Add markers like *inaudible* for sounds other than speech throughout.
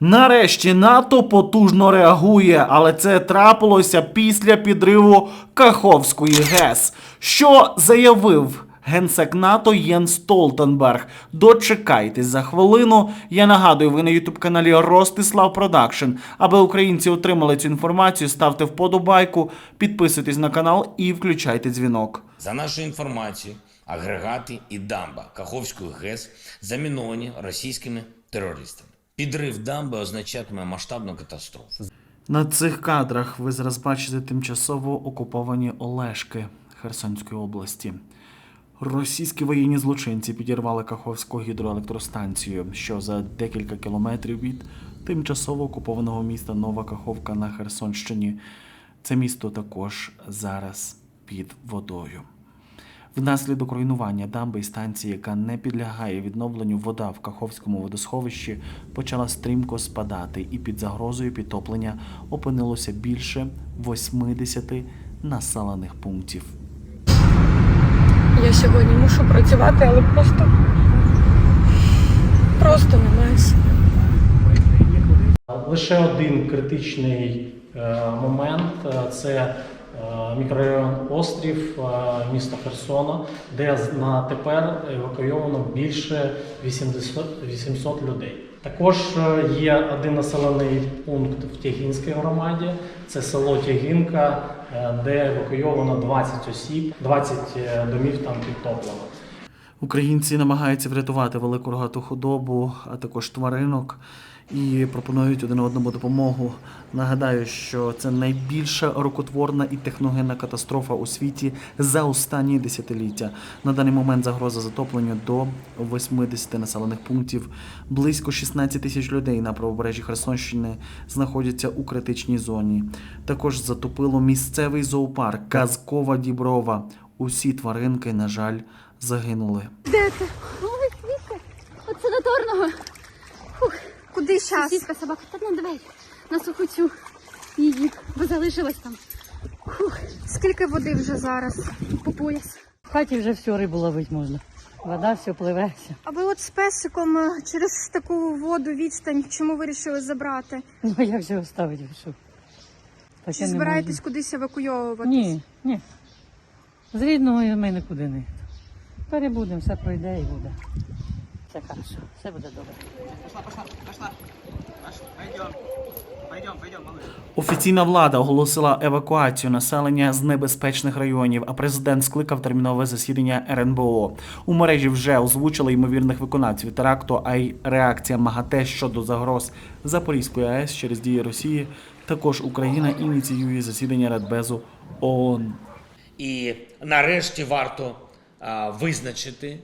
Нарешті НАТО потужно реагує, але це трапилося після підриву Каховської ГЕС. Що заявив генсек НАТО Єн Столтенберг? Дочекайтесь за хвилину. Я нагадую, ви на ютуб каналі Ростислав Продакшн. Аби українці отримали цю інформацію, ставте вподобайку, підписуйтесь на канал і включайте дзвінок. За нашою інформацією, агрегати і дамба Каховської ГЕС заміновані російськими терористами. Підрив дамби означатиме масштабну катастрофу. На цих кадрах ви зараз бачите тимчасово окуповані Олешки Херсонської області. Російські воєнні злочинці підірвали Каховську гідроелектростанцію, що за декілька кілометрів від тимчасово окупованого міста Нова Каховка на Херсонщині. Це місто також зараз під водою. Внаслідок руйнування дамби і станції, яка не підлягає відновленню, вода в Каховському водосховищі почала стрімко спадати, і під загрозою підтоплення опинилося більше 80 населених пунктів. Я сьогодні мушу працювати, але просто. Просто немає сил. Лише один критичний е, момент е, це мікрорайон Острів е, міста Херсона, де на тепер евакуйовано більше 80, 800 людей. Також е, є один населений пункт в Тягінській громаді, це село Тягінка, е, де евакуйовано 20 осіб, 20 е, домів там підтоплено. Українці намагаються врятувати велику рогату худобу, а також тваринок і пропонують один одному допомогу. Нагадаю, що це найбільша рукотворна і техногенна катастрофа у світі за останні десятиліття. На даний момент загроза затоплення до 80 населених пунктів. Близько 16 тисяч людей на правобережжі Херсонщини знаходяться у критичній зоні. Також затопило місцевий зоопарк Казкова Діброва. Усі тваринки, на жаль, загинули. Де ти? Ой, квітка. От санаторного. Фух. Куди зараз? Сітка собака. Та ну давай на суху цю її, бо залишилась там. Фух. Скільки води вже зараз по пояс? В хаті вже всю рибу ловити можна. Вода все пливе. все. А ви от з песиком е, через таку воду відстань, чому вирішили забрати? Ну а як же його ставити в Чи збираєтесь кудись евакуйовувати? можна. Ні, ні. З рідного ми нікуди не. Перебудемо, все пройде і буде. Все хорошо, все буде добре. Офіційна влада оголосила евакуацію населення з небезпечних районів, а президент скликав термінове засідання РНБО. У мережі вже озвучили ймовірних виконавців теракту, а й реакція МАГАТЕ щодо загроз Запорізької АЕС через дії Росії. Також Україна ініціює засідання Радбезу ООН. І нарешті варто визначити,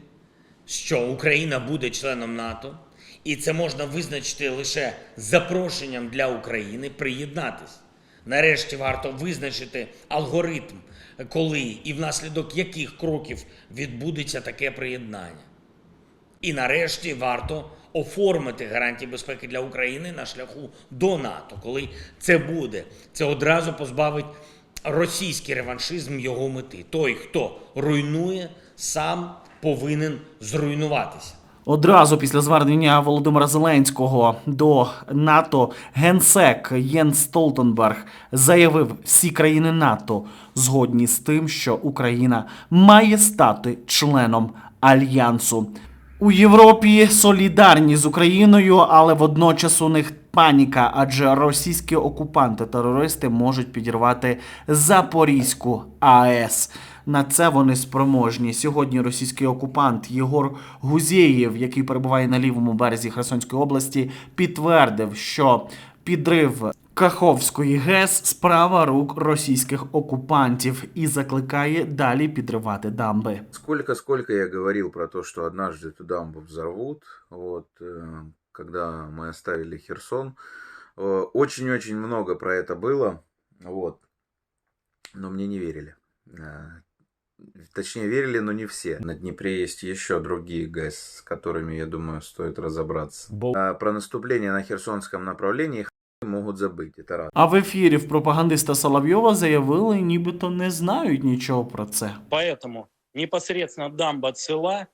що Україна буде членом НАТО, і це можна визначити лише запрошенням для України приєднатись. Нарешті варто визначити алгоритм, коли і внаслідок яких кроків відбудеться таке приєднання. І нарешті варто оформити гарантії безпеки для України на шляху до НАТО. Коли це буде, це одразу позбавить російський реваншизм його мети. Той, хто руйнує, сам повинен зруйнуватися. Одразу після звернення Володимира Зеленського до НАТО генсек Єн Столтенберг заявив, всі країни НАТО згодні з тим, що Україна має стати членом альянсу. У Європі солідарні з Україною, але водночас у них паніка, адже російські окупанти-терористи можуть підірвати Запорізьку АЕС На це вони спроможні. Сьогодні російський окупант Єгор Гузєєв, який перебуває на лівому березі Херсонської області, підтвердив, що підрив Каховської ГЕС справа рук російських окупантів і закликає далі підривати дамби. Сколько-сколько я говорил про то, что однажды эту дамбу взорвут, вот, э, когда мы оставили Херсон. Э, Очень-очень много про это было, вот, но мне не верили. Э, Точнее, верили, но не все. На Днепре есть еще другие ГЭС, с которыми, я думаю, стоит разобраться. А Про наступление на Херсонском направлении их могут забыть, это раз. А в ефірі в пропагандиста Соловйова заявили, нібито не знають нічого про це. Поэтому непосредственно дамба цела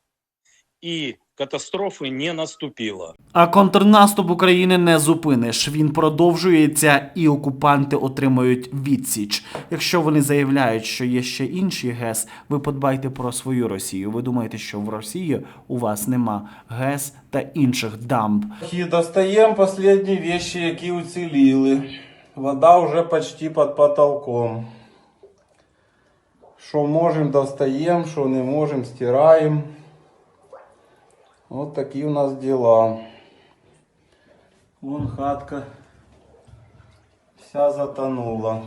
и катастрофы не наступило. А контрнаступ України не зупиниш. Він продовжується, і окупанти отримують відсіч. Якщо вони заявляють, що є ще інші ГЕС, ви подбайте про свою Росію. Ви думаєте, що в Росії у вас нема ГЕС та інших дамб. І достаємо останні вещи, які уціліли. Вода вже почти під потолком. Що можемо, достаємо, що не можемо, стираємо. От такие у нас діла. Вон хатка вся затонула.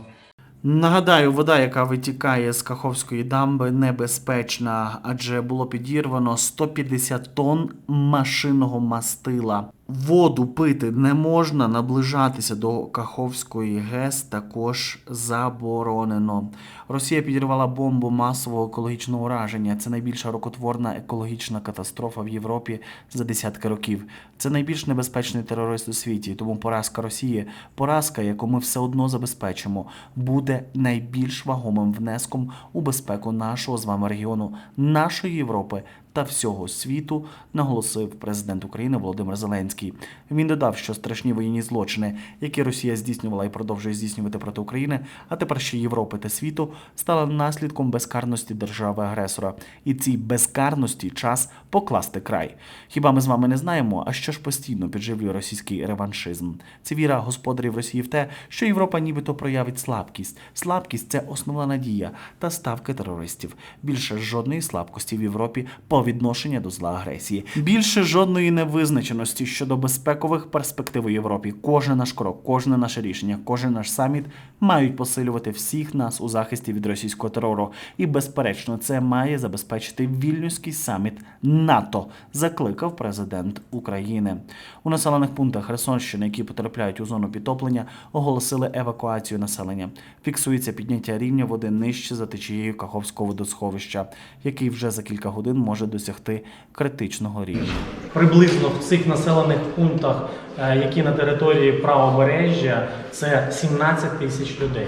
Нагадаю, вода, яка витікає з Каховської дамби, небезпечна, адже було підірвано 150 тонн машинного мастила. Воду пити не можна, наближатися до Каховської ГЕС також заборонено. Росія підірвала бомбу масового екологічного ураження. Це найбільша рукотворна екологічна катастрофа в Європі за десятки років. Це найбільш небезпечний терорист у світі. Тому поразка Росії, поразка, яку ми все одно забезпечимо, буде найбільш вагомим внеском у безпеку нашого з вами регіону, нашої Європи та всього світу, наголосив президент України Володимир Зеленський. Він додав, що страшні воєнні злочини, які Росія здійснювала і продовжує здійснювати проти України, а тепер ще Європи та світу, стали наслідком безкарності держави-агресора. І цій безкарності час покласти край. Хіба ми з вами не знаємо, а що ж постійно підживлює російський реваншизм? Це віра господарів Росії в те, що Європа нібито проявить слабкість. Слабкість це основна надія та ставки терористів. Більше жодної слабкості в Європі по відношенню до зла агресії. Більше жодної невизначеності щодо безпекових перспектив у Європі. Кожен наш крок, кожне наше рішення, кожен наш саміт мають посилювати всіх нас у захисті від російського терору. І безперечно, це має забезпечити вільнюський саміт НАТО, закликав президент України. У населених пунктах Херсонщини, які потрапляють у зону підтоплення, оголосили евакуацію населення. Фіксується підняття рівня води нижче за течією Каховського водосховища, який вже за кілька годин може досягти критичного рівня. Приблизно в цих населених пунктах, е, які на території правобережжя, це 17 тисяч людей.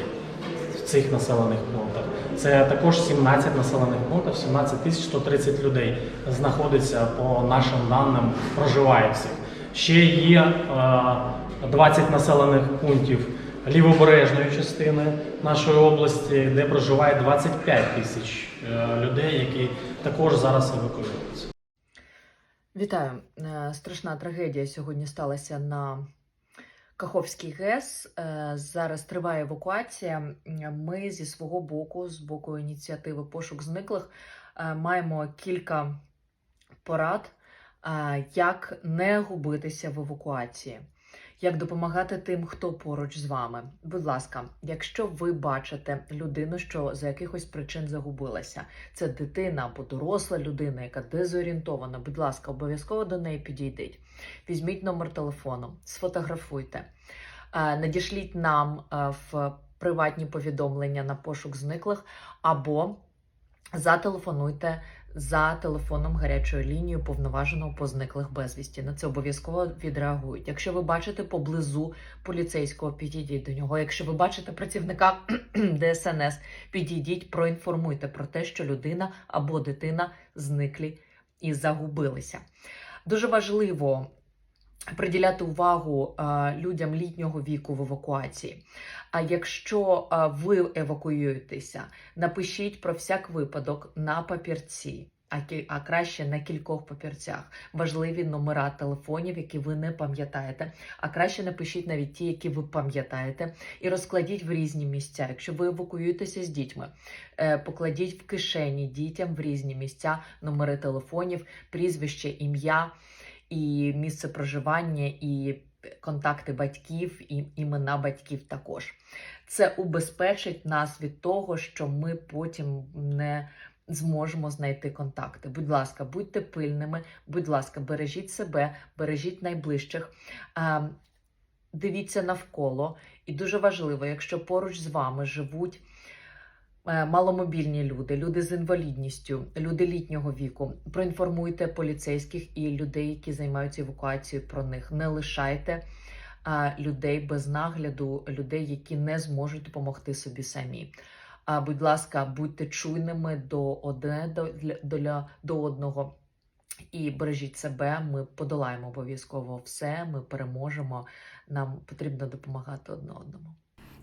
В цих населених пунктах. Це також 17 населених пунктів, 17 тисяч 130 людей знаходиться по нашим даним, проживає всіх. Ще є е, 20 населених пунктів лівобережної частини нашої області, де проживає 25 тисяч е, людей, які також зараз евакуюються. Вітаю. Е, Страшна трагедія сьогодні сталася на Каховський ГЕС. Е, Зараз триває евакуація. Ми зі свого боку, з боку ініціативи Пошук зниклих, маємо кілька порад, як не губитися в евакуації. Як допомагати тим, хто поруч з вами? Будь ласка, якщо ви бачите людину, що за якихось причин загубилася, це дитина або доросла людина, яка дезорієнтована, будь ласка, обов'язково до неї підійдіть. Візьміть номер телефону, сфотографуйте, е, надішліть нам е, в приватні повідомлення на пошук зниклих або зателефонуйте за телефоном гарячої лінії повноваженого по зниклих безвісті. На це обов'язково відреагують. Якщо ви бачите поблизу поліцейського, підійдіть до нього. Якщо ви бачите працівника *clears throat* ДСНС, підійдіть, проінформуйте про те, що людина або дитина зниклі і загубилися. Дуже важливо приділяти увагу а, людям літнього віку в евакуації. А якщо а, ви евакуюєтеся, напишіть про всяк випадок на папірці. А, а краще на кількох папірцях важливі номера телефонів, які ви не пам'ятаєте. А краще напишіть навіть ті, які ви пам'ятаєте, і розкладіть в різні місця. Якщо ви евакуюєтеся з дітьми, е, покладіть в кишені дітям в різні місця номери телефонів, прізвище, ім'я і місце проживання, і контакти батьків, і імена батьків також. Це убезпечить нас від того, що ми потім не зможемо знайти контакти. Будь ласка, будьте пильними, будь ласка, бережіть себе, бережіть найближчих. Дивіться навколо, і дуже важливо, якщо поруч з вами живуть маломобільні люди, люди з інвалідністю, люди літнього віку. Проінформуйте поліцейських і людей, які займаються евакуацією про них. Не лишайте а, людей без нагляду, людей, які не зможуть допомогти собі самі. А, будь ласка, будьте чуйними до одне до, до, до одного. І бережіть себе, ми подолаємо обов'язково все, ми переможемо. Нам потрібно допомагати одне одному.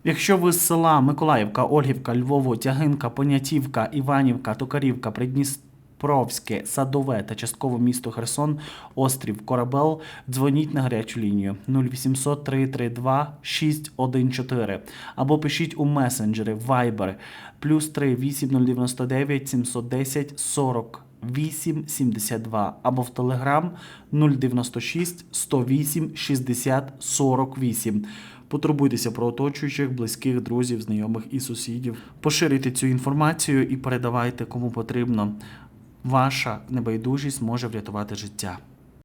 Якщо ви з села Миколаївка, Ольгівка, Львово, Тягинка, Понятівка, Іванівка, Токарівка, Придністровське, Садове та частково місто Херсон, Острів, Корабел, дзвоніть на гарячу лінію 0800 332 614 або пишіть у месенджери Viber плюс 3 8099 710 40 872 або в Telegram 096 108 60 48. Потурбуйтеся про оточуючих, близьких, друзів, знайомих і сусідів. Поширюйте цю інформацію і передавайте кому потрібно. Ваша небайдужість може врятувати життя.